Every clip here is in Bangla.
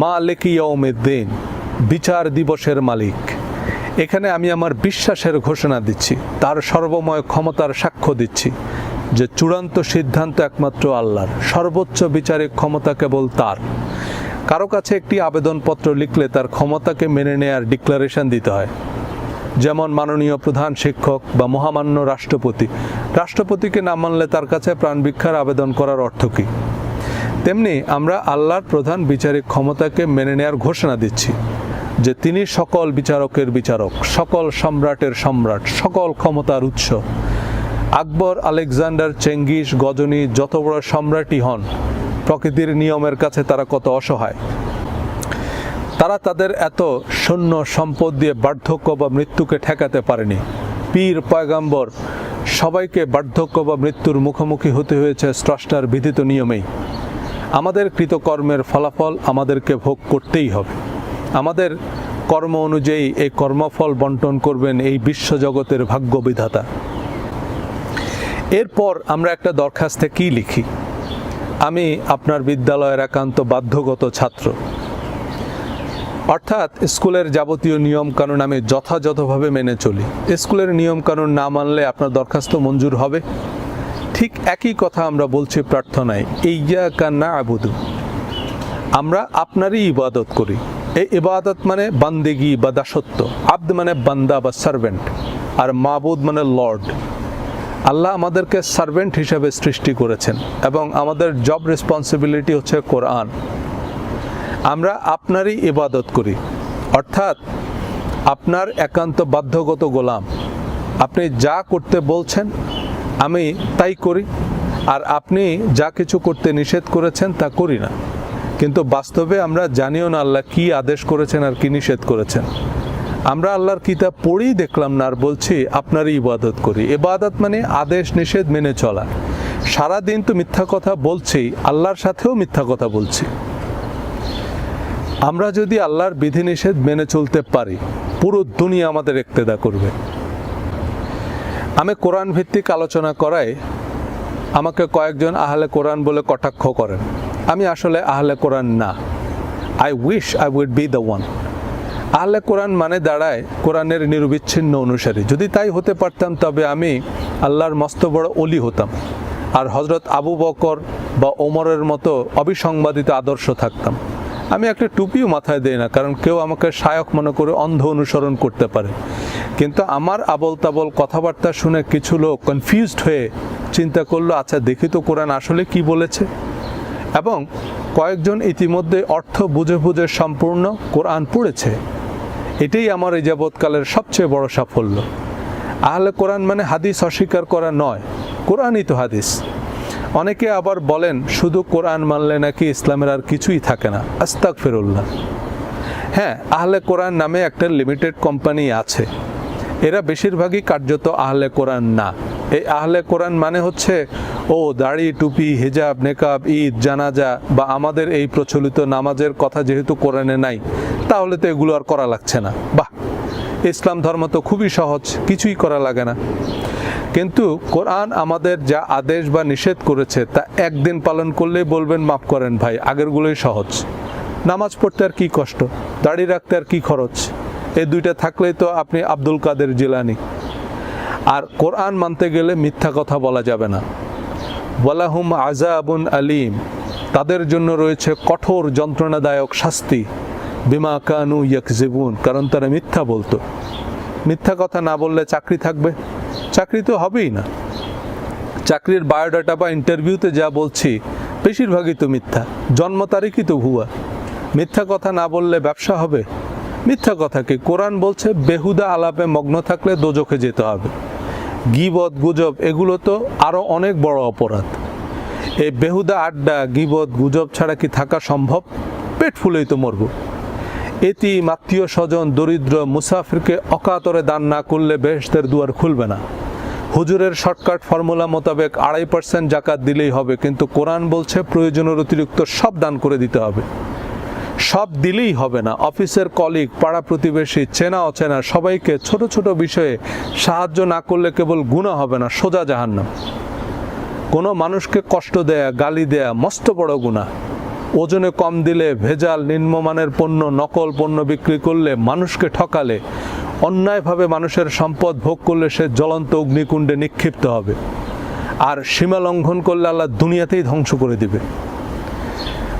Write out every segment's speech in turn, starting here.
মালিক ইয়ৌমেদ্দিন বিচার দিবসের মালিক। এখানে আমি আমার বিশ্বাসের ঘোষণা দিচ্ছি, তার সর্বময় ক্ষমতার সাক্ষ্য দিচ্ছি যে চূড়ান্ত সিদ্ধান্ত একমাত্র আল্লাহর, সর্বোচ্চ বিচারিক ক্ষমতা কেবল তার। কারও কাছে একটি আবেদনপত্র লিখলে তার ক্ষমতাকে মেনে নেয়ার ডিক্লারেশন দিতে হয়। যেমন মাননীয় প্রধান শিক্ষক বা মহামান্য রাষ্ট্রপতি। রাষ্ট্রপতিকে না মানলে তার কাছে প্রাণ ভিক্ষার আবেদন করার অর্থ কী? তেমনি আমরা আল্লাহর প্রধান বিচারিক ক্ষমতাকে মেনে নেয়ার ঘোষণা দিচ্ছি যে তিনি সকল বিচারকের বিচারক, সকল সম্রাটের সম্রাট, সকল ক্ষমতার উৎস। আকবর আলেকজান্ডার চেঙ্গিস গজনী যত বড় সম্রাটই হন, প্রকৃতির নিয়মের কাছে তারা কত অসহায়। তারা তাদের এত শূন্য সম্পদ দিয়ে বার্ধক্য বা মৃত্যুকে ঠেকাতে পারেনি। পীর, পয়গাম্বর সবাইকে বার্ধক্য বা মৃত্যুর মুখোমুখি হতে হয়েছে স্রষ্টার বিধিত নিয়মেই। আমাদের কৃতকর্মের ফলাফল আমাদেরকে ভোগ করতেই হবে। আমাদের কর্ম অনুযায়ী এই কর্মফল বন্টন করবেন এই বিশ্বজগতের ভাগ্য বিধাতা এরপর আমরা একটা দরখাস্তে কি লিখি? আমি আপনার বিদ্যালয়ের একান্ত বাধ্যগত ছাত্র। অর্থাৎ স্কুলের যাবতীয় নিয়ম কানুন আমি যথাযথভাবে মেনে চলি। স্কুলের নিয়ম কানুন না মানলে আপনার দরখাস্ত মঞ্জুর হবে? ঠিক একই কথা আমরা বলছি প্রার্থনায় এই ইয়া কান্না আবুদু আমরা আপনারই ইবাদত করি। এই ইবাদত মানে বান্দেগি বা দাসত্ব, আব্দ মানে বান্দা বা সার্ভেন্ট, আর মাবুদ মানে লর্ড। আল্লাহ আমাদেরকে সার্ভেন্ট হিসাবে সৃষ্টি করেছেন, এবং আমাদের জব রেসপন্সিবিলিটি হচ্ছে কোরআন। আমরা আপনারই ইবাদত করি। অর্থাৎ, আপনার একান্ত বাধ্যগত গোলাম। আপনি যা করতে বলছেন আমি তাই করি। আর আপনি যা কিছু করতে নিষেধ করেছেন তা করি না। কিন্তু বাস্তবে আমরা জানিও না আল্লাহ কি আদেশ করেছেন আর কি নিষেধ করেছেন। আমরা আল্লাহর কিতাব পড়েই দেখলাম না আর বলছি, আপনারই ইবাদত করি। ইবাদত মানে আদেশ, নিষেধ মেনে চলা। সারাদিন তো মিথ্যা কথা বলছি, আল্লাহর সাথেও মিথ্যা কথা বলছি। আমরা যদি আল্লাহর বিধিনিষেধ মেনে চলতে পারি, পুরো দুনিয়া আমাদের ইক্তেদা করবে। আমি কোরআন ভিত্তিক আলোচনা করায় আমাকে কয়েকজন আহলে কোরআন বলে কটাক্ষ করেন। আমি আসলে আহলে কোরআন না। I wish I would be the one আহলে কোরআন মানে দাঁড়ায় কোরআনের নিরবিচ্ছিন্ন অনুসারী। যদি তাই হতে পারতাম, তবে আমি আল্লাহর মস্ত বড় অলি হতাম। আর হজরত আবু বকর বা ওমরের মতো অবিসংবাদিত আদর্শ থাকতাম। আমি একটা টুপিও মাথায় দেই না, কারণ কেউ আমাকে সায়ক মনে করে অন্ধ অনুসরণ করতে পারে। কিন্তু আমার আবল তাবল কথাবার্তা শুনে কিছু লোক কনফিউজড হয়ে চিন্তা করল আচ্ছা দেখি তো কোরআন আসলে কি বলেছে? এবং কয়েকজন ইতিমধ্যে অর্থ বুঝে বুঝে সম্পূর্ণ কোরআন পড়েছে। এটাই আমার এই যাবৎকালের সবচেয়ে বড় সাফল্য। আহলে কোরআন মানে হাদিস অস্বীকার করা নয়, কোরআনই তো হাদিস। অনেকে আবার বলেন, শুধু কোরআন মানলে নাকি ইসলামের আর কিছুই থাকে না। আস্তাক ফেরুল্লাহ হ্যাঁ আহলে কোরআন নামে একটা লিমিটেড কোম্পানি আছে। এরা বেশিরভাগই কার্যত আহলে কোরআন না। এই আহলে কোরআন মানে হচ্ছে, ও দাড়ি, টুপি, হিজাব, নেকাব, ঈদ, জানাজা বা আমাদের এই প্রচলিত নামাজের কথা যেহেতু কোরআনে নাই, তাহলে তো এগুলো আর করা লাগছে না। বাহ! ইসলাম ধর্ম তো খুবই সহজ, কিছুই করা লাগে না। কিন্তু কোরআন আমাদের যা আদেশ বা নিষেধ করেছে, তা একদিন পালন করলেই বলবেন, মাফ করেন ভাই, আগেরগুলোই সহজ। নামাজ পড়তে আর কি কষ্ট? দাড়ি রাখতে আর কি খরচ? এই দুইটা থাকলেই তো আপনি আব্দুল কাদের জিলানি। আর কোরআন মানতে গেলে মিথ্যা কথা বলা যাবে না। ওয়ালাহুম আজাবুন আলিম। তাদের জন্য রয়েছে কঠোর যন্ত্রণাদায়ক শাস্তি। বিমা কানু ইয়াকজিবুন। কারণ তারা মিথ্যা বলতো। মিথ্যা কথা না বললে চাকরি থাকবে। চাকরি তো হবেই না। চাকরির বায়োডাটা বা ইন্টারভিউতে যা বলছি, বেশিরভাগই তো মিথ্যা। জন্ম তারিখই তো ভুয়া। মিথ্যা কথা না বললে ব্যবসা হবে? মিথ্যা কথা কি? কোরআন বলছে, বেহুদা আলাপে মগ্ন থাকলে দোজখে যেতে হবে। গিবদ গুজব, এগুলো তো আরও অনেক বড় অপরাধ। এই বেহুদা আড্ডা গিবদ গুজব ছাড়া কি থাকা সম্ভব? পেট ফুলেই তো মরবো। এটি আত্মীয় স্বজন, দরিদ্র, মুসাফিরকে অকাতরে দান না করলে বেহেশতের দুয়ার খুলবে না। হুজুরের শর্টকাট ফর্মুলা মোতাবেক আড়াই পার্সেন্ট জাকাত দিলেই হবে, কিন্তু কোরআন বলছে প্রয়োজনের অতিরিক্ত সব দান করে দিতে হবে। সব দিলেই হবে না। অফিসের কলিগ পাড়া প্রতিবেশী, চেনা অচেনা, সবাইকে ছোট ছোট বিষয়ে সাহায্য না করলে কেবল গুণা হবে না, সোজা জাহান্নাম। কোনো মানুষকে কষ্ট দেয়া, গালি দেয়া, মস্ত বড় গুণা ওজনে কম দিলে ভেজাল, নিম্নমানের পণ্য, নকল পণ্য বিক্রি করলে মানুষকে ঠকালে। অন্যায়ভাবে মানুষের সম্পদ ভোগ করলে সে জ্বলন্ত অগ্নিকুণ্ডে নিক্ষিপ্ত হবে। আর সীমা লঙ্ঘন করলে আল্লাহ দুনিয়াতেই ধ্বংস করে দিবে।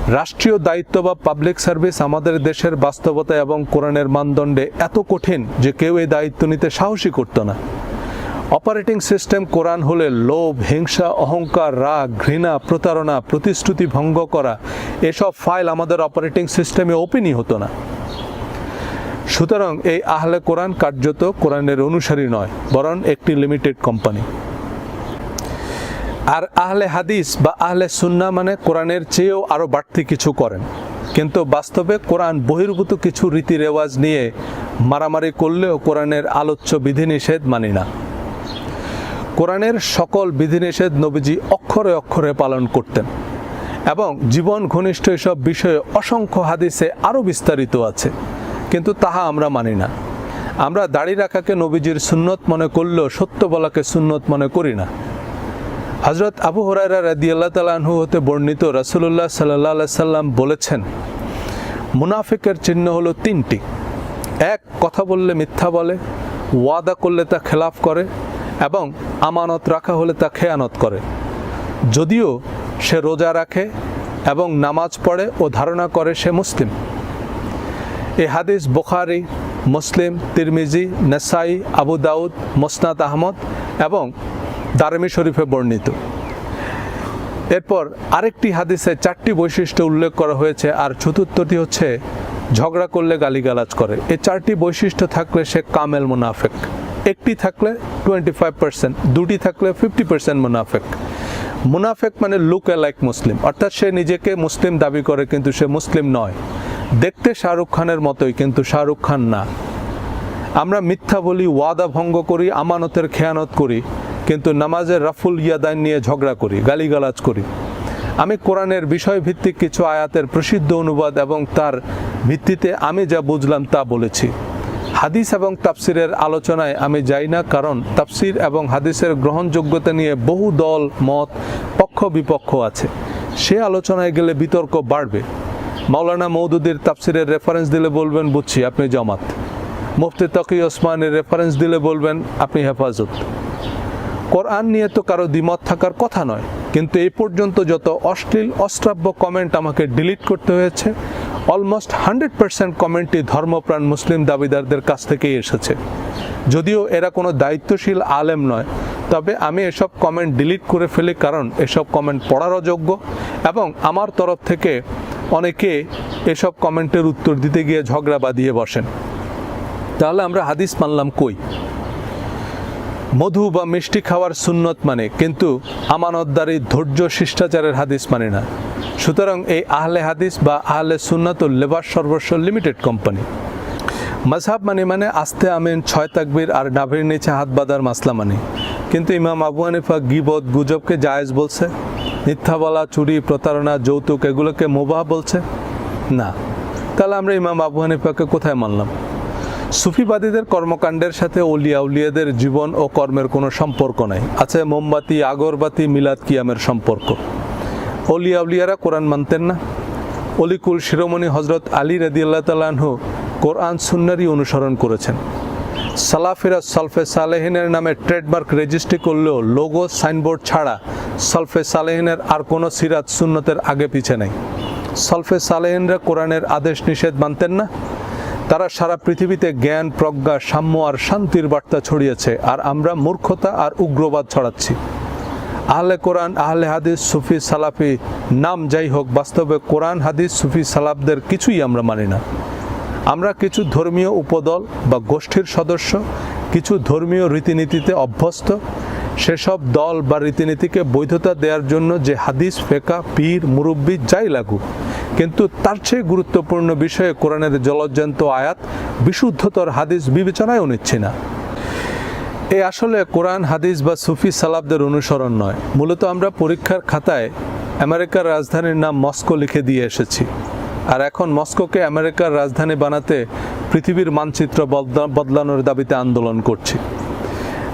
রাষ্ট্রীয় দায়িত্ব বা পাবলিক সার্ভিস আমাদের দেশের বাস্তবতা এবং কোরআনের মানদণ্ডে এত কঠিন যে কেউ এই দায়িত্ব নিতে সাহসী করতো না। অপারেটিং সিস্টেম কোরআন হলে লোভ, হিংসা, অহংকার, রাগ, ঘৃণা, প্রতারণা, প্রতিশ্রুতি ভঙ্গ করা, এসব ফাইল আমাদের অপারেটিং সিস্টেমে ওপেনই হতো না। সুতরাং এই আহলে কোরআন কার্যত কোরআনের অনুসারী নয়, বরং একটি লিমিটেড কোম্পানি আর আহলে হাদিস বা আহলে সুন্না মানে কোরআনের চেয়েও আরও বাড়তি কিছু করেন। কিন্তু বাস্তবে কোরআন বহির্ভূত কিছু রীতি রেওয়াজ নিয়ে মারামারি করলেও কোরআনের আলোচ্য বিধিনিষেধ মানি না। কোরআনের সকল বিধিনিষেধ নবীজি অক্ষরে অক্ষরে পালন করতেন এবং জীবন ঘনিষ্ঠ এসব বিষয়ে অসংখ্য হাদিসে আরও বিস্তারিত আছে, কিন্তু তাহা আমরা মানি না। আমরা দাড়ি রাখাকে নবীজির সুন্নত মনে করলেও সত্য বলাকে সুন্নত মনে করি না। হজরত আবু হরাইরা রাদিয়াল্লাহ তালাহু হতে বর্ণিত রাসুল্লাহ সাল্লাহ সাল্লাম বলেছেন, মুনাফিকের চিহ্ন হলো তিনটি। এক, কথা বললে মিথ্যা বলে, ওয়াদা করলে তা খেলাফ করে এবং আমানত রাখা হলে তা খেয়ানত করে। যদিও সে রোজা রাখে এবং নামাজ পড়ে ও ধারণা করে সে মুসলিম। এই হাদিস বুখারি, মুসলিম, তিরমিজি, নেসাই, আবু দাউদ, মোসনাদ আহমদ এবং দারমি শরীফে বর্ণিত। এরপর আরেকটি হাদিসে চারটি বৈশিষ্ট্য উল্লেখ করা হয়েছে, আর চতুর্থটি হচ্ছে ঝগড়া করলে গালিগালাজ করে। এই চারটি বৈশিষ্ট্য থাকলে সে কামেল মুনাফেক। একটি থাকলে টোয়েন্টি ফাইভ পার্সেন্ট দুটি থাকলে ফিফটি পার্সেন্ট মুনাফেক। মুনাফেক মানে লুক লাইক মুসলিম। অর্থাৎ সে নিজেকে মুসলিম দাবি করে, কিন্তু সে মুসলিম নয়। দেখতে শাহরুখ খানের মতোই, কিন্তু শাহরুখ খান না। আমরা মিথ্যা বলি, ওয়াদা ভঙ্গ করি, আমানতের খেয়ানত করি কিন্তু নামাজের রাফুল ইয়াদান নিয়ে ঝগড়া করি, গালিগালাজ করি। আমি কোরআনের বিষয়ভিত্তিক কিছু আয়াতের প্রসিদ্ধ অনুবাদ এবং তার ভিত্তিতে আমি যা বুঝলাম তা বলেছি। হাদিস এবং তাফসিরের আলোচনায় আমি যাই না, কারণ তাফসির এবং হাদিসের গ্রহণযোগ্যতা নিয়ে বহু দল, মত, পক্ষ বিপক্ষ আছে। সে আলোচনায় গেলে বিতর্ক বাড়বে। মাওলানা মৌদুদির তাফসিরের রেফারেন্স দিলে বলবেন, বুঝছি, আপনি জমাত। মুফতি তকি ওসমানের রেফারেন্স দিলে বলবেন, আপনি হেফাজত। কোরআন নিয়ে তো কারও দ্বিমত থাকার কথা নয়। কিন্তু এই পর্যন্ত যত অশ্লীল, অশ্রাব্য কমেন্ট আমাকে ডিলিট করতে হয়েছে অলমোস্ট হান্ড্রেড পার্সেন্ট কমেন্টই ধর্মপ্রাণ মুসলিম দাবিদারদের কাছ থেকেই এসেছে। যদিও এরা কোনো দায়িত্বশীল আলেম নয়, তবে আমি এসব কমেন্ট ডিলিট করে ফেলি কারণ এসব কমেন্ট পড়ার অযোগ্য এবং আমার তরফ থেকে অনেকে এসব কমেন্টের উত্তর দিতে গিয়ে ঝগড়া বাঁধিয়ে বসেন। তাহলে আমরা হাদিস মানলাম কই? মধু বা মিষ্টি খাওয়ার সুন্নত মানে কিন্তু আমানতদারি ধৈর্য শিষ্টাচারের হাদিস মানে না। সুতরাং এই আহলে হাদিস বা আহলে সুন্নত লেবার সর্বস্ব লিমিটেড কোম্পানি। মজহাব মানে মানে আস্তে আমিন, ছয় তাকবির আর ডাভির নিচে হাত বাঁধার মাসলা মানে। কিন্তু ইমাম আবু হানিফা গিবত গুজবকে জায়েজ বলছে? মিথ্যা বলা, চুরি, প্রতারণা, যৌতুক, এগুলোকে মোবাহ বলছে? না। তাহলে আমরা ইমাম আবু হানিফাকে কোথায় মানলাম? সুফিবাদীদের কর্মকাণ্ডের সাথে অলিয়া উলিয়াদের জীবন ও কর্মের কোনো সম্পর্ক নাই। আছে মোমবাতি, আগরবাতি, মিলাদ কিয়ামের সম্পর্ক। অলিয়া উলিয়ারা কোরআন মানতেন না। অলিকুল শিরোমণি হজরত আলী রদি আল্লাহ তালাহু কোরআন সুন্নারই অনুসরণ করেছেন। সালাফিরা সলফে সালেহিনের নামে ট্রেডমার্ক রেজিস্ট্রি করলেও লোগো, সাইনবোর্ড ছাড়া সলফে সালেহিনের আর কোনো সিরাত সুন্নতের আগে পিছে নেই। সলফে সালেহিনরা কোরআনের আদেশ নিষেধ মানতেন না। তারা সারা পৃথিবীতে জ্ঞান, প্রজ্ঞা, সাম্য আর শান্তির বার্তা ছড়িয়েছে, আর আমরা মূর্খতা আর উগ্রবাদ ছড়াচ্ছি। আহলে কোরআন, আহলে হাদিস, সুফি, সালাফি, নাম যাই হোক, বাস্তবে কোরআন, হাদিস, সুফি, সালাফদের কিছুই আমরা মানি না। আমরা কিছু ধর্মীয় উপদল বা গোষ্ঠীর সদস্য, কিছু ধর্মীয় রীতিনীতিতে অভ্যস্ত। সেসব দল বা রীতিনীতিকে বৈধতা দেওয়ার জন্য যে হাদিস, ফেকা, পীর, মুরব্বী যাই লাগুক কিন্তু তার চেয়ে গুরুত্বপূর্ণ বিষয়ে কোরআনের জলজ্জান্ত আয়াত বিশুদ্ধতর হাদিস বিবেচনায়ও নিচ্ছি না। এই আসলে কোরআন, হাদিস বা সুফি সালাবদের অনুসরণ নয়। মূলত আমরা পরীক্ষার খাতায় আমেরিকার রাজধানীর নাম মস্কো লিখে দিয়ে এসেছি। আর এখন মস্কোকে আমেরিকার রাজধানী বানাতে পৃথিবীর মানচিত্র বদলা- বদলানোর দাবিতে আন্দোলন করছি।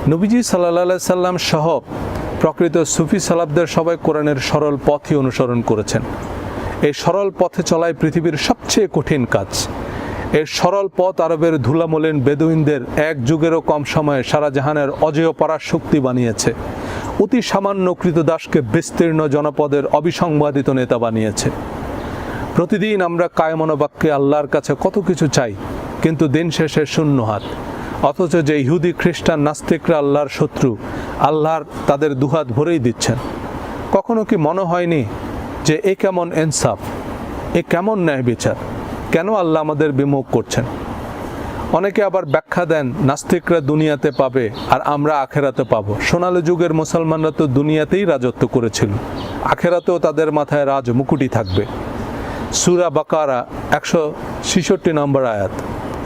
নবীজি সাল্লাহ সাল্লাম সহ প্রকৃত সুফি সালাবদের সবাই কোরআনের সরল পথই অনুসরণ করেছেন। এই সরল পথে চলাই পৃথিবীর সবচেয়ে কঠিন কাজ। এই সরল পথ আরবের ধুলামলিন বেদুইনদের এক যুগেরও কম সময়ে সারা জাহানের অজেয় পরার শক্তি বানিয়েছে। অতি সামান্য কৃতদাসকে বিস্তীর্ণ জনপদের অবিসংবাদিত নেতা বানিয়েছে। প্রতিদিন আমরা কায়মনোবাক্যে আল্লাহর কাছে কত কিছু চাই, কিন্তু দিন শেষে শূন্য হাত। অথচ যে ইহুদি, খ্রিস্টান নাস্তিকরা আল্লাহর শত্রু, আল্লাহর তাদের দুহাত ভরেই দিচ্ছেন। কখনো কি মনে হয়নি যে এ কেমন ইনসাফ, এ কেমন ন্যায় বিচার? কেন আল্লাহ আমাদের বিমুখ করছেন? অনেকে আবার ব্যাখ্যা দেন, নাস্তিকরা দুনিয়াতে পাবে আর আমরা আখেরাতে পাবো। সোনালী যুগের মুসলমানরা তো দুনিয়াতেই রাজত্ব করেছিল। আখেরাতেও তাদের মাথায় রাজ মুকুটি থাকবে। সুরা বাকারা একশো ছিষট্টি নম্বর আয়াত।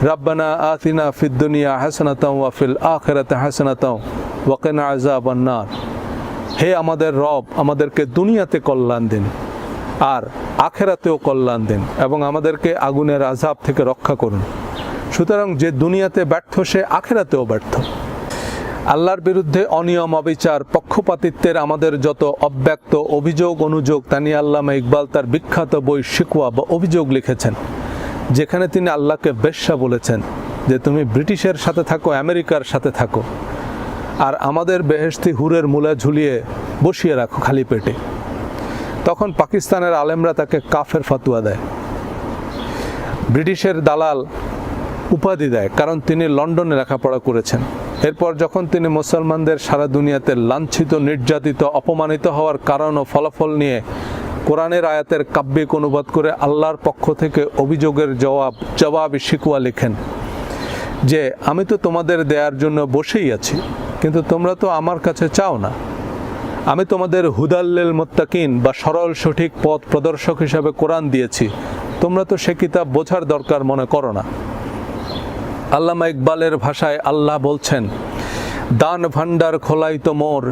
রাব্বানা আতিনা ফিদ্দুনিয়া হাসানাতাও ওয়াফিল আখেরাতে হাসানাতাও ওয়াকেনা আজাব নার হে আমাদের রব, আমাদেরকে দুনিয়াতে কল্যাণ দিন আর আখেরাতেও কল্যাণ দিন এবং আমাদেরকে আগুনের আজাব থেকে রক্ষা করুন। সুতরাং যে দুনিয়াতে ব্যর্থ, সে আখেরাতেও ব্যর্থ। আল্লাহর বিরুদ্ধে অনিয়ম, অবিচার, পক্ষপাতিত্বের আমাদের যত অব্যক্ত অভিযোগ, অনুযোগ তানি আল্লামা ইকবাল তার বিখ্যাত বই শিকওয়া বা অভিযোগ লিখেছেন, যেখানে তিনি আল্লাহকে বেশ্যা বলেছেন যে, তুমি ব্রিটিশের সাথে থাকো, আমেরিকার সাথে থাকো। আর আমাদের বেহেস্তি হুরের মূলে ঝুলিয়ে বসিয়ে রাখো খালি পেটে। তখন পাকিস্তানের আলেমরা তাকে কাফের ফাতুয়া দেয়। ব্রিটিশের দালাল উপাধি দেয়, কারণ তিনি লন্ডনে লেখাপড়া করেছেন। এরপর যখন তিনি মুসলমানদের সারা দুনিয়াতে লাঞ্ছিত, নির্যাতিত, অপমানিত হওয়ার কারণ ও ফলাফল নিয়ে কোরআনের আয়াতের কাব্যিক অনুবাদ করে আল্লাহর পক্ষ থেকে অভিযোগের জবাব জবাব শিকুয়া লেখেন যে, আমি তো তোমাদের দেয়ার জন্য বসেই আছি। কিন্তু তোমরা তো আমার কাছে চাও না। আমি তোমাদের হুদাল্লেল মোত্তাকিন বা সরল সঠিক পথ প্রদর্শক হিসাবে কোরআন দিয়েছি। তোমরা তো সে কিতাব বোঝার দরকার মনে করো না। আল্লামা ইকবালের ভাষায় আল্লাহ বলছেন, দান ভান্ডার খোলাই তো মোর,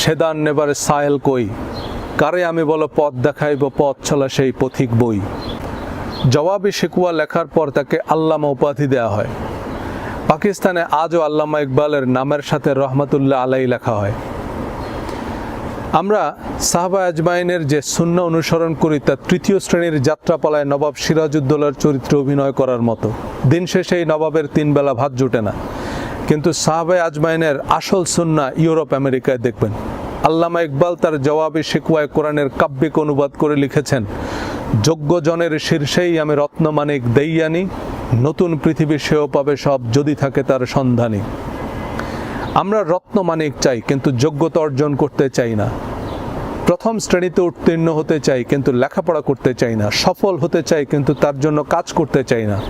সে দান নেবার সায়েল কই? কারে আমি বলো পথ দেখাইব, পথ চলা সেই পথিক বই? জবাবি শিকুয়া লেখার পর তাকে আল্লামা উপাধি দেওয়া হয়। পাকিস্তানে আজও আল্লামা ইকবালের নামের সাথে রহমতুল্লাহ আলাই লেখা হয়। আমরা সাহবা আজমাইনের যে শূন্য অনুসরণ করি, তা তৃতীয় শ্রেণির যাত্রাপালায় নবাব সিরাজউদ্দৌলার চরিত্রে অভিনয় করার মতো। দিন শেষে এই নবাবের তিন বেলা ভাত জুটে না। কিন্তু সাহবা আজমাইনের আসল সুন্না ইউরোপ, আমেরিকায় দেখবেন। আল্লামা ইকবাল তার জবাবে শিকুয়ায় কোরআনের কাব্যিক অনুবাদ করে লিখেছেন যোগ্যজনের শীর্ষেই আমি রত্নমানিক দেইয়ানি নতুন পৃথিবী সেও পাবে সব যদি থাকে তার সন্ধানী। আমরা রত্ন রত্নমানিক চাই, কিন্তু যোগ্যতা অর্জন করতে চাই না। প্রথম শ্রেণীতে উত্তীর্ণ হতে চাই, কিন্তু লেখাপড়া করতে চাই না। সফল হতে চাই, কিন্তু তার জন্য কাজ করতে চাই না।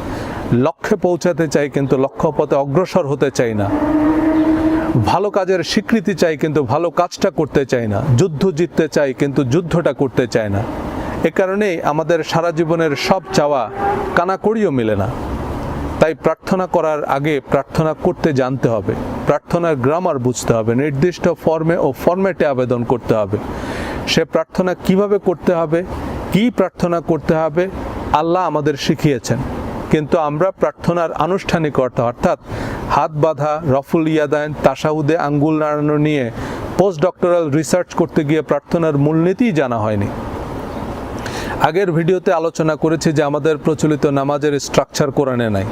লক্ষ্যে পৌঁছাতে চাই, কিন্তু লক্ষ্যপথে অগ্রসর হতে চাই না। ভালো কাজের স্বীকৃতি চাই, কিন্তু ভালো কাজটা করতে চাই না। যুদ্ধ জিততে চাই, কিন্তু যুদ্ধটা করতে চায় না। এ কারণেই আমাদের সারা জীবনের সব চাওয়া কানাকড়িও মিলে না। তাই প্রার্থনা করার আগে প্রার্থনা করতে জানতে হবে। প্রার্থনার গ্রামার বুঝতে হবে। নির্দিষ্ট ফর্মে ও ফরম্যাটে আবেদন করতে হবে। সে প্রার্থনা কীভাবে করতে হবে? কি প্রার্থনা করতে হবে? আল্লাহ আমাদের শিখিয়েছেন। কিন্তু আমরা প্রার্থনার আনুষ্ঠানিকতা অর্থাৎ হাত বাঁধা, রফুল ইয়াদায়ন তাসাহুদে আঙ্গুল নাড়ানো নিয়ে পোস্ট ডক্টরাল রিসার্চ করতে গিয়ে প্রার্থনার মূলনীতিই জানা হয়নি। আগের ভিডিওতে আলোচনা করেছি যে আমাদের প্রচলিত নামাজের স্ট্রাকচার কোরআনে নাই।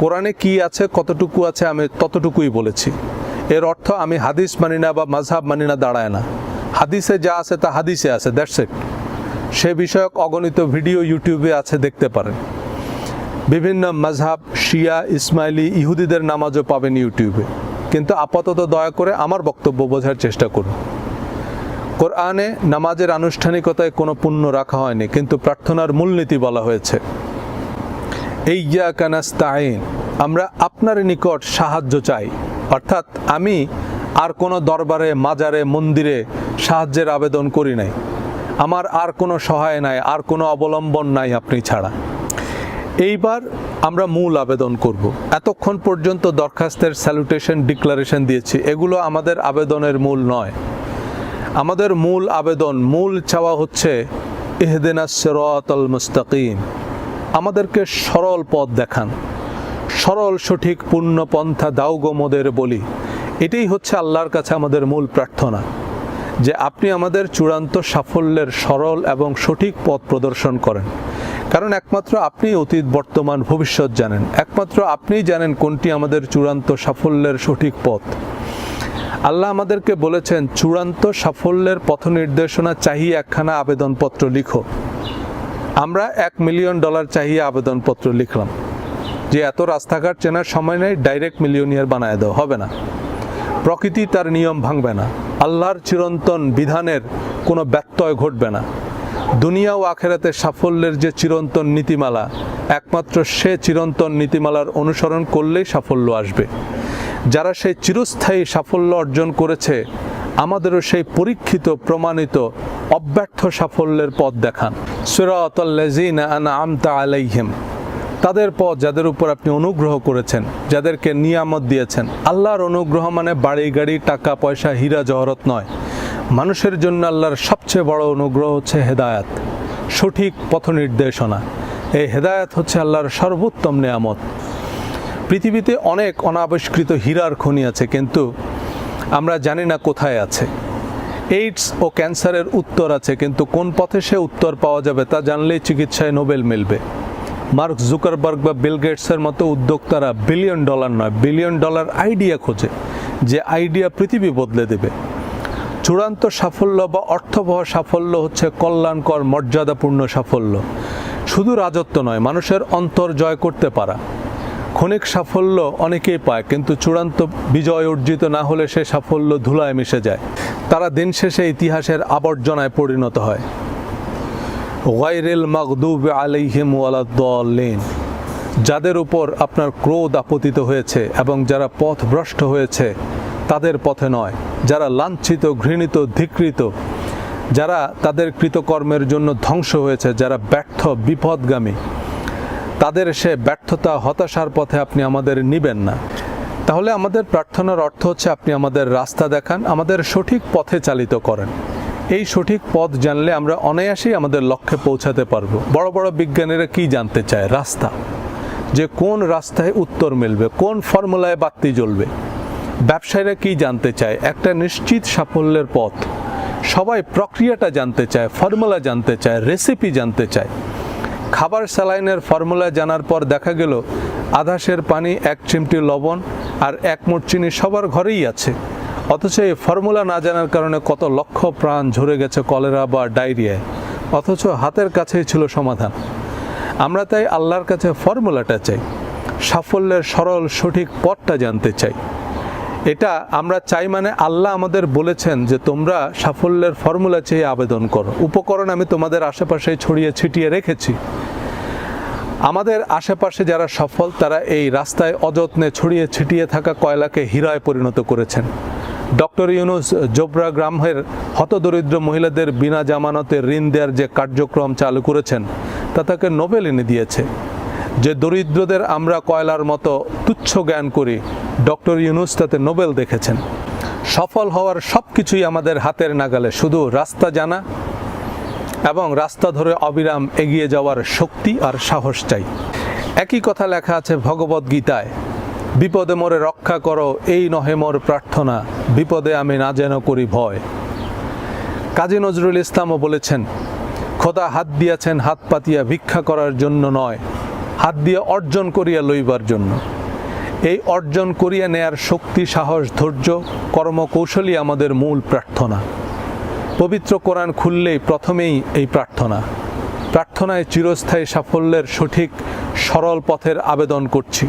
কোরআনে কি আছে, কতটুকু আছে, আমি ততটুকুই বলেছি। এর অর্থ আমি হাদিস মানি না বা মাঝহাব মানি না, দাঁড়ায় না। হাদিসে যা আছে তা হাদিসে আছে, দ্যাটস ইট। সে বিষয়ক অগণিত ভিডিও ইউটিউবে আছে, দেখতে পারেন। বিভিন্ন মাঝহাব শিয়া, ইসমাইলি, ইহুদিদের নামাজও পাবেন ইউটিউবে। কিন্তু আপাতত দয়া করে আমার বক্তব্য বোঝার চেষ্টা করুন। কোরআনে নামাজের আনুষ্ঠানিকতায় কোনো পুণ্য রাখা হয়নি, কিন্তু প্রার্থনার মূলনীতি বলা হয়েছে। এই ইয়া কানাস্তাইন আমরা আপনার নিকট সাহায্য চাই। অর্থাৎ আমি আর কোনো দরবারে, মাজারে, মন্দিরে সাহায্যের আবেদন করি নাই। আমার আর কোনো সহায় নাই, আর কোনো অবলম্বন নাই আপনি ছাড়া। এইবার আমরা মূল আবেদন করব। এতক্ষণ পর্যন্ত দরখাস্তের স্যালুটেশন, ডিক্লারেশন দিয়েছি। এগুলো আমাদের আবেদনের মূল নয়। আমাদের মূল আবেদন, মূল চাওয়া হচ্ছে ইহদিনা সিরাতাল মুস্তাকিম। আমাদেরকে সরল পথ দেখান। সরল, সঠিক, পূর্ণ পন্থা গো বলি। এটাই হচ্ছে আল্লাহর কাছে আমাদের মূল প্রার্থনা। যে আপনি আমাদের চূড়ান্ত সাফল্যের সরল এবং সঠিক পথ প্রদর্শন করেন। কারণ একমাত্র আপনি অতীত, বর্তমান, ভবিষ্যৎ জানেন। একমাত্র আপনিই জানেন কোনটি আমাদের চূড়ান্ত সাফল্যের সঠিক পথ। আল্লাহ আমাদেরকে বলেছেন, চূড়ান্ত সাফল্যের পথ নির্দেশনা চাহিয়ে একখানা আবেদনপত্র লিখো। আমরা এক মিলিয়ন ডলার চাহিয়ে আবেদনপত্র লিখলাম। যে এত রাস্তাঘাট চেনার সময় নেই, ডাইরেক্ট মিলিয়নিয়ার বানায় দেওয়া হবে না। প্রকৃতি তার নিয়ম ভাঙবে না। আল্লাহর চিরন্তন বিধানের কোনো ব্যত্যয় ঘটবে না। দুনিয়া ও আখেরাতে সাফল্যের যে চিরন্তন নীতিমালা, একমাত্র সে চিরন্তন নীতিমালার অনুসরণ করলেই সাফল্য আসবে। যারা সেই চিরস্থায়ী সাফল্য অর্জন করেছে, আমাদেরও সেই পরীক্ষিত, প্রমাণিত, অব্যর্থ সাফল্যের পথ দেখান। সুরাতল্লাজিনা আমতা আলাইহিম। তাদের পথ যাদের উপর আপনি অনুগ্রহ করেছেন, যাদেরকে নিয়ামত দিয়েছেন। আল্লাহর অনুগ্রহ মানে বাড়ি, গাড়ি, টাকা, পয়সা, হীরা, জহরত নয়। মানুষের জন্য আল্লাহর সবচেয়ে বড় অনুগ্রহ হচ্ছে হেদায়াত। সঠিক পথ নির্দেশনা এই হেদায়াত হচ্ছে আল্লাহর সর্বোত্তম নিয়ামত। পৃথিবীতে অনেক অনাবিষ্কৃত হীরার খনি আছে, কিন্তু আমরা জানি না কোথায় আছে। এইডস ও ক্যান্সারের উত্তর আছে, কিন্তু কোন পথে সে উত্তর পাওয়া যাবে তা জানলেই চিকিৎসায় নোবেল মিলবে। মার্ক জুকারবার্গ বা বিল গেটসের মতো উদ্যোক্তারা বিলিয়ন ডলার নয়, বিলিয়ন ডলার আইডিয়া খোঁজে, যে আইডিয়া পৃথিবী বদলে দেবে। চূড়ান্ত সাফল্য বা অর্থবহ সাফল্য হচ্ছে কল্যাণকর, মর্যাদাপূর্ণ সাফল্য। শুধু রাজত্ব নয়, মানুষের অন্তর জয় করতে পারা। ক্ষণিক সাফল্য অনেকেই পায়, কিন্তু চূড়ান্ত বিজয় অর্জিত না হলে সে সাফল্য ধুলায় মিশে যায়। তারা দিন শেষে ইতিহাসের আবর্জনায় পরিণত হয়। ওয়াইরেল মাগদুব আলাইহিম ওয়ালাদ্দাল্লিন যাদের উপর আপনার ক্রোধ আপতিত হয়েছে এবং যারা পথ ভ্রষ্ট হয়েছে, তাদের পথে নয়। যারা লাঞ্ছিত, ঘৃণিত, ধিকৃত, যারা তাদের কৃতকর্মের জন্য ধ্বংস হয়েছে, যারা ব্যর্থ, বিপদগামী তাদের সে ব্যর্থতা, হতাশার পথে আপনি আমাদের নিবেন না। তাহলে আমাদের প্রার্থনার অর্থ হচ্ছে আপনি আমাদের রাস্তা দেখান, আমাদের সঠিক পথে চালিত করেন। এই সঠিক পথ জানলে আমরা অনায়াসেই আমাদের লক্ষ্যে পৌঁছাতে পারব। বড় বড় বিজ্ঞানীরা কি জানতে চায়? রাস্তা। যে কোন রাস্তায় উত্তর মিলবে, কোন ফর্মুলায় বাতি জ্বলবে। ব্যবসায়ীরা কি জানতে চায়? একটা নিশ্চিত সাফল্যের পথ। সবাই প্রক্রিয়াটা জানতে চায়, ফর্মুলা জানতে চায় রেসিপি জানতে চায়। খাবার স্যালাইনের ফর্মুলা জানার পর দেখা গেল আধাসের পানি এক চিমটি লবণ আর এক মুঠ চিনি সবার ঘরেই আছে। অথচ এই ফর্মুলা না জানার কারণে কত লক্ষ প্রাণ ঝরে গেছে কলেরা বা ডায়রিয়ায়। অথচ হাতের কাছেই ছিল সমাধান। আমরা তাই আল্লাহর কাছে ফর্মুলাটা চাই। সাফল্যের সরল, সঠিক পথটা জানতে চাই। এটা আমরা চাই মানে আল্লাহ আমাদের বলেছেন যে তোমরা সাফল্যের ফর্মুলা চেয়ে আবেদন করো। উপকরণ আমি তোমাদের আশেপাশে ছড়িয়ে ছিটিয়ে রেখেছি। আমাদের আশেপাশে যারা সফল, তারা এই রাস্তায় অযত্নে ছড়িয়ে ছিটিয়ে থাকা কয়লাকে হীরায় পরিণত করেছেন। ডক্টর ইউনুস জোবরা গ্রামের হতদরিদ্র মহিলাদের বিনা জামানতে ঋণ দেওয়ার যে কার্যক্রম চালু করেছেন, তা তাকে নোবেল এনে দিয়েছে। যে দরিদ্রদের আমরা কয়লার মতো তুচ্ছ জ্ঞান করি, ডক্টর ইউনুস তাতে নোবেল দেখেছেন। সফল হওয়ার সব কিছুই আমাদের হাতের নাগালে, শুধু রাস্তা জানা এবং রাস্তা ধরে অবিরাম এগিয়ে যাওয়ার শক্তি আর সাহস চাই। একই কথা লেখা আছে ভগবদ গীতায়, বিপদে মোরে রক্ষা করো, এই নহে মোর প্রার্থনা, বিপদে আমি না যেন করি ভয়। কাজী নজরুল ইসলামও বলেছেন, খোদা হাত দিয়াছেন, হাত পাতিয়া ভিক্ষা করার জন্য নয়, হাত দিয়ে অর্জন করিয়া লইবার জন্য। এই অর্জন করিয়া নেয়ার শক্তি, সাহস, ধৈর্য, কর্মকৌশলই আমাদের মূল প্রার্থনা। পবিত্র কোরআন খুললেই প্রথমেই এই প্রার্থনা। প্রার্থনায় চিরস্থায়ী সাফল্যের সঠিক, সরল পথের আবেদন করছি।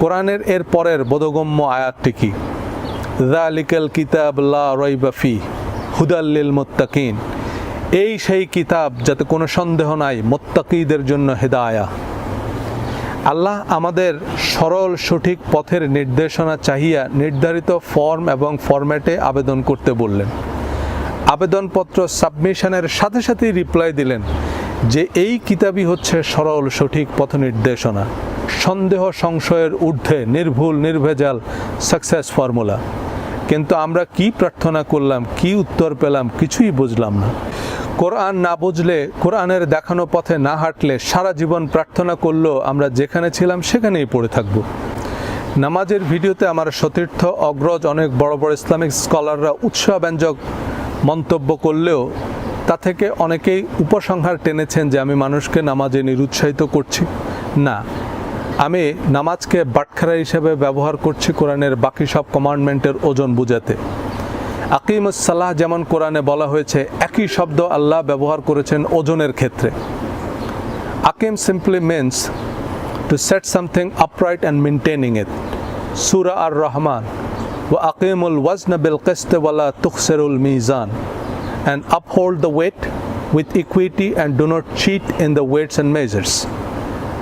কোরআনের এর পরের বোধগম্য আয়াতটি কি? জালিকাল কিতাব লা রইবা ফি হুদাল্লিল মোত্তাকিন। এই সেই কিতাব যাতে কোনো সন্দেহ নাই, মোত্তাকিদের জন্য হেদায়া। আল্লাহ আমাদের সরল, সঠিক পথের নির্দেশনা চাহিয়া নির্ধারিত ফর্ম এবং ফরম্যাটে আবেদন করতে বললেন। আবেদনপত্র সাবমিশনের সাথে সাথেই রিপ্লাই দিলেন যে এই কিতাবই হচ্ছে সরল, সঠিক পথ নির্দেশনা। সন্দেহ সংশয়ের ঊর্ধ্বে নির্ভুল, নির্ভেজাল সাকসেস ফর্মুলা কিন্তু আমরা কি প্রার্থনা করলাম, কি উত্তর পেলাম কিছুই বুঝলাম না। কোরআন না বুঝলে, কোরআনের দেখানো পথে না হাঁটলে সারা জীবন প্রার্থনা করলেও আমরা যেখানে ছিলাম সেখানেই পড়ে থাকব। নামাজের ভিডিওতে আমার সতীর্থ অগ্রজ অনেক বড় বড় ইসলামিক স্কলাররা উৎসাহব্যঞ্জক মন্তব্য করলেও তা থেকে অনেকেই উপসংহার টেনেছেন যে আমি মানুষকে নামাজে নিরুৎসাহিত করছি। না, আমি নামাজকে বাটখারা হিসেবে ব্যবহার করছি কোরআনের বাকি সব কমান্ডমেন্টের ওজন বুঝাতে। আকিমুসাল্লাহ যেমন কোরআনে বলা হয়েছে, একই শব্দ আল্লাহ ব্যবহার করেছেন ওজনের ক্ষেত্রে। আকিম simply means to set something upright and maintaining it সুরা আর রহমান ওয়াজনা বিল কিস্ত ওয়ালা তুখসেরুল Mizan and uphold the weight with equity and do not cheat in the weights and measures.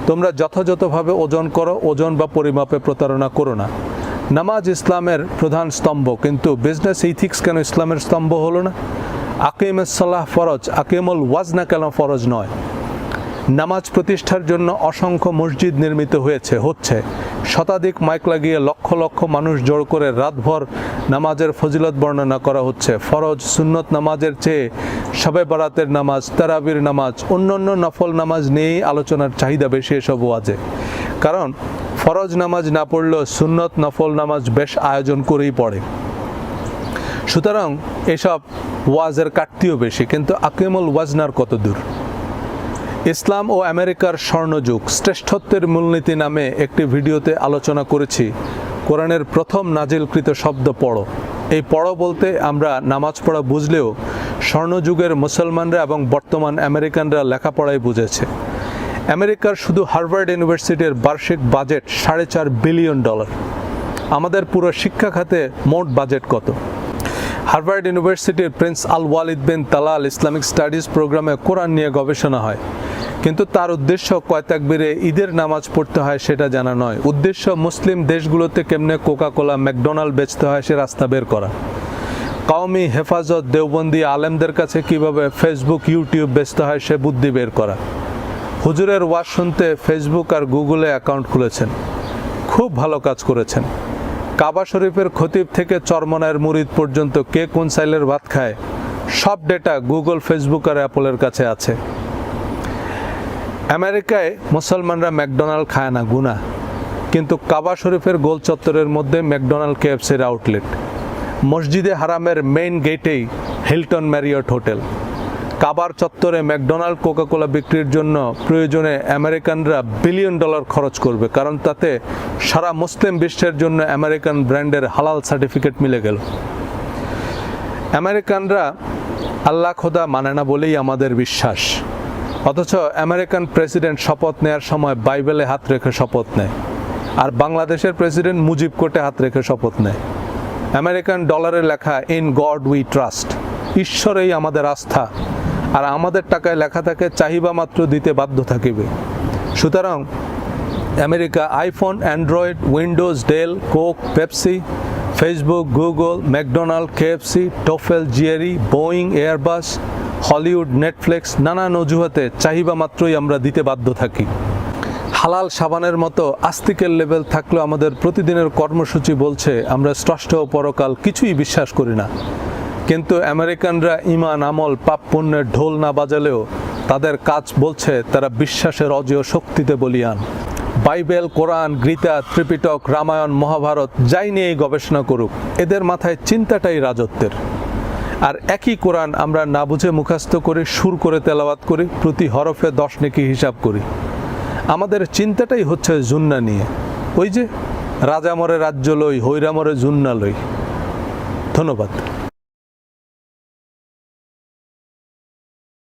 তোমরা যথাযথভাবে ওজন করো, ওজন বা পরিমাপে প্রতারণা করো না। নামাজ ইসলামের প্রধান স্তম্ভ, কিন্তু বিজনেস ইথিক্স কেন ইসলামের স্তম্ভ হলো না? আকিমের সালাহ ফরজ, আকিমুল ওয়াজনা কেন ফরজ নয়? নামাজ প্রতিষ্ঠার জন্য অসংখ্য মসজিদ নির্মিত হয়েছে, হচ্ছে। শতাধিক মাইক লাগিয়ে লক্ষ লক্ষ মানুষ জোর করে রাতভর নামাজের ফজিলত বর্ণনা করা হচ্ছে। ফরজ, সুন্নত নামাজের চেয়ে সবে বারাতের নামাজ, তারাবির নামাজ, অন্যান্য নফল নামাজ নিয়েই আলোচনার চাহিদা বেশি এসব ওয়াজে কারণ ফরজ নামাজ না পড়লেও সুন্নত নফল নামাজ বেশ আয়োজন করেই পড়ে। সুতরাং এসব ওয়াজের কাটতিও বেশি, কিন্তু আকিমুল ওয়াজনার কত দূর? ইসলাম ও আমেরিকার স্বর্ণযুগ শ্রেষ্ঠত্বের মূলনীতি নামে একটি ভিডিওতে আলোচনা করেছি। কোরআনের প্রথম নাজিলকৃত শব্দ পড়ো। এই পড়ো বলতে আমরা নামাজ পড়া বুঝলেও স্বর্ণযুগের মুসলমানরা এবং বর্তমান আমেরিকানরা লেখাপড়াই বুঝেছে। আমেরিকার শুধু হার্ভার্ড ইউনিভার্সিটির বার্ষিক বাজেট সাড়ে চার বিলিয়ন ডলার। আমাদের পুরো শিক্ষা খাতে মোট বাজেট কত? হার্ভার্ড ইউনিভার্সিটির Prince Al Waleed bin Talal Islamic studies প্রোগ্রামে কোরআন নিয়ে গবেষণা হয়। কিন্তু তার উদ্দেশ্য কয় তাকবিরে ঈদের নামাজ পড়তে হয় সেটা জানা নয়। উদ্দেশ্য মুসলিম দেশগুলোতে কেমনে কোকা কোলা ম্যাকডোনাল্ড বেচতে হয় সে রাস্তা বের করা। কওমি হেফাজত দেওবন্দি আলেমদের কাছে কীভাবে ফেসবুক, ইউটিউব বেচতে হয় সে বুদ্ধি বের করা। হুজুরের ওয়াজ শুনতে ফেসবুক আর গুগলে অ্যাকাউন্ট খুলেছেন। খুব ভালো কাজ করেছেন। কাবা শরীফের খতিব থেকে চরমনায়ের মুরিদ পর্যন্ত কে কোন সাইলের ভাত খায়, সব ডেটা গুগল, ফেসবুক আর অ্যাপলের কাছে আছে। আমেরিকায় মুসলমানরা ম্যাকডোনাল্ড খায় না গুনা কিন্তু কাবা শরীফের গোল চত্বরের মধ্যে ম্যাকডোনাল্ড কেএফসির আউটলেট। মসজিদে হারামের মেইন গেটেই হিলটন ম্যারিয়ট হোটেল। কাবার চত্বরে ম্যাকডোনাল্ড কোকাকোলা বিক্রির জন্য প্রয়োজনে আমেরিকানরা বিলিয়ন ডলার খরচ করবে, কারণ তাতে সারা মুসলিম বিশ্বের জন্য আমেরিকান ব্র্যান্ডের হালাল সার্টিফিকেট মিলে গেল। আমেরিকানরা আল্লাহ খোদা মানে না বলেই আমাদের বিশ্বাস। অথচ আমেরিকান প্রেসিডেন্ট শপথ নেয়ার সময় বাইবেলে হাত রেখে শপথ নেয়, আর বাংলাদেশের প্রেসিডেন্ট মুজিব কোর্টে হাত রেখে শপথ নেয়। আমেরিকান ডলারে লেখা, ইন গড উই ট্রাস্ট। ঈশ্বরেই আমাদের আস্থা, আর আমাদের টাকায় লেখা থাকে, চাহিবা মাত্র দিতে বাধ্য থাকিবে। সুতরাং America iPhone, Android, Windows, Dell, Coke, Pepsi, Facebook, Google, McDonald, KFC, TOEFL GRE Boeing, Airbus Hollywood, Netflix নানান অজুহাতে চাহিবা মাত্রই আমরা দিতে বাধ্য থাকি। হালাল সাবানের মতো আস্তিকের লেভেল থাকলেও আমাদের প্রতিদিনের কর্মসূচি বলছে, আমরা স্রষ্ট ও পরকাল কিছুই বিশ্বাস করি না। কিন্তু আমেরিকানরা ইমান, আমল, পাপ পুণ্যের ঢোল না বাজালেও তাদের কাজ বলছে, তারা বিশ্বাসের অজেয় শক্তিতে বলিয়ান। বাইবেল, কোরআন, গীতা, ত্রিপিটক, রামায়ণ, মহাভারত, যাই নিয়েই গবেষণা করুক, এদের মাথায় চিন্তাটাই রাজত্বের। আর একই কোরআন আমরা না বুঝে মুখস্থ করে, সুর করে তেলাওয়াত করি, প্রতি হরফে দশ নেকি হিসাব করি। আমাদের চিন্তাটাই হচ্ছে জুন্না নিয়ে। ওই যে, রাজামরে রাজ্য লই হৈরামরে জুন্না লই। ধন্যবাদ।